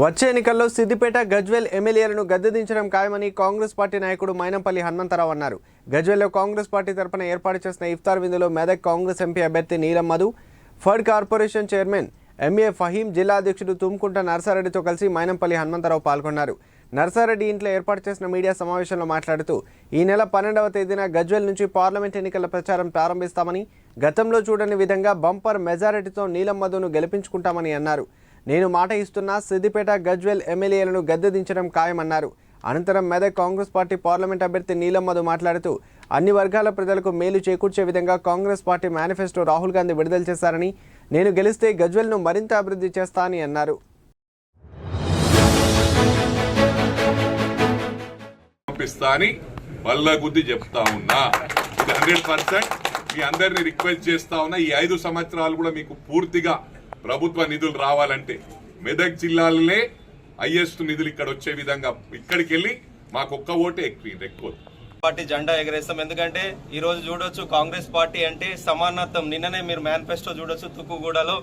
వచ్చే ఎన్నికల్లో సిద్దిపేట గజ్వేల్ ఎమ్మెల్యేలను గద్దెదించడం ఖాయమని కాంగ్రెస్ పార్టీ నాయకుడు మైనంపల్లి హనుమంతరావు అన్నారు. గజ్వెల్లో కాంగ్రెస్ పార్టీ తరపున ఏర్పాటు చేసిన ఇఫ్తార్ విందులో మెదక్ కాంగ్రెస్ ఎంపీ అభ్యర్థి Neelam Madhu food corporation chairman MA Faheem జిల్లా అధ్యక్షుడు తుమ్కుంట నర్సారెడ్డితో కలిసి మైనంపల్లి హనుమంతరావు పాల్గొన్నారు. నర్సారెడ్డి ఇంట్లో ఏర్పాటు చేసిన మీడియా సమావేశంలో మాట్లాడుతూ ఈ నెల పన్నెండవ తేదీన గజ్వేల్ నుంచి పార్లమెంట్ ఎన్నికల ప్రచారం ప్రారంభిస్తామని గతంలో చూడని విధంగా బంపర్ మెజారిటీతో నీలం మధును గెలిపించుకుంటామని అన్నారు. నేను మాట ఇస్తున్న సిద్దిపేట గజ్వెల్ ఎమ్మెల్యేలను గద్దెదించడం ఖాయమన్నారు. అనంతరం మెదక్ కాంగ్రెస్ పార్టీ పార్లమెంట్ అభ్యర్థి నీలం మధు మాట్లాడుతూ అన్ని వర్గాల ప్రజలకు మేలు చేకూర్చే విధంగా Congress party manifesto Rahul Gandhi విడుదల చేశారని నేను గెలిస్తే గజ్వెల్ను మరింత అభివృద్ధి చేస్తా అని అన్నారు. పంపిస్తా బల్ల గుద్ది చెప్తా ఉన్నా. ఇది హండ్రెడ్ పర్సెంట్. మీ అందరినీ రిక్వెస్ట్ చేస్తా ఉన్నా. ఈ ఐదు సంవత్సరాలు కూడా మీకు పూర్తిగా ప్రభుత్వ నిధులు రావాలంటే మెదక్ జిల్లాలనే హైయెస్ట్ నిధులు ఇక్కడ వచ్చే విధంగా ఇక్కడికి వెళ్ళి మాకు ఒక్క ఓటే ఎక్కువ ఎక్కువ. పార్టీ జెండా ఎగరేస్తాం. ఎందుకంటే ఈ రోజు చూడొచ్చు కాంగ్రెస్ పార్టీ అంటే సమానత్వం. నిన్ననే మీరు మేనిఫెస్టో చూడొచ్చు తుక్కుగూడలో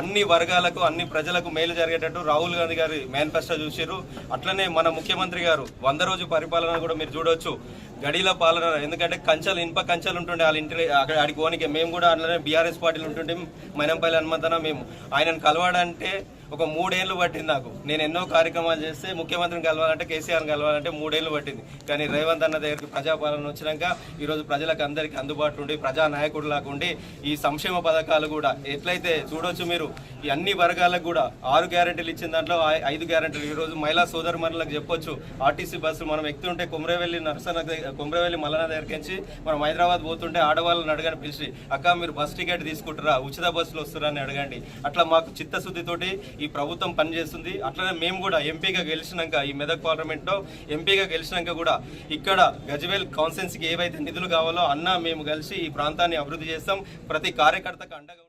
అన్ని వర్గాలకు అన్ని ప్రజలకు మేలు జరిగేటట్టు రాహుల్ గాంధీ గారి మేనిఫెస్టో చూసిర్రు. అట్లనే మన ముఖ్యమంత్రి గారు వంద రోజు పరిపాలన కూడా మీరు చూడొచ్చు. గడిల పాలన ఎందుకంటే కంచెలు ఇనుప కంచెలు ఉంటుండే వాళ్ళ ఇంటి అక్కడ ఆడికి పోనీకి. మేము కూడా అట్లనే బీఆర్ఎస్ పార్టీలు ఉంటుండే మైనంపల్లి హనుమంతన మేము. ఆయనను కలవాడంటే ఒక మూడేళ్ళు పట్టింది నాకు. నేను ఎన్నో కార్యక్రమాలు చేస్తే ముఖ్యమంత్రిని కలవాలంటే కేసీఆర్ని కలవాలంటే మూడేళ్ళు పట్టింది. కానీ రేవంత్ అన్న దగ్గరికి ప్రజాపాలన వచ్చినాక ఈరోజు ప్రజలకు అందరికీ అందుబాటులో ఉండి ప్రజా నాయకుడిలాగా ఉండి ఈ సంక్షేమ పథకాలు కూడా ఎట్లయితే చూడొచ్చు మీరు ఈ అన్ని వర్గాలకు కూడా ఆరు గ్యారెంటీలు ఇచ్చిన దాంట్లో ఐదు గ్యారెంటీలు. ఈరోజు మహిళా సోదరుమణులకు చెప్పొచ్చు. ఆర్టీసీ బస్సులు మనం ఎక్కుతుంటే కుమ్రవెల్లి నరసన దగ్గ- కుమ్రవెల్లి మల్లన దగ్గరికి నుంచి మనం హైదరాబాద్ పోతుంటే ఆడవాళ్ళని అడగని పిలిచి అక్క మీరు బస్ టికెట్ తీసుకుంటారా? ఉచిత బస్సులు వస్తారా అని అడగండి. అట్లా మాకు చిత్తశుద్ధితోటి ఈ ప్రభుత్వం పనిచేస్తుంది. అట్లనే మేము కూడా ఎంపీగా గెలిచినాక ఈ మెదక్ పార్లమెంట్లో ఎంపీగా గెలిచినాక కూడా ఇక్కడ గజ్వేల్ కాన్సెన్స్కి ఏవైతే నిధులు కావాలో అన్న మేము కలిసి ఈ ప్రాంతాన్ని అభివృద్ధి చేస్తాం. ప్రతి కార్యకర్తకు అండగా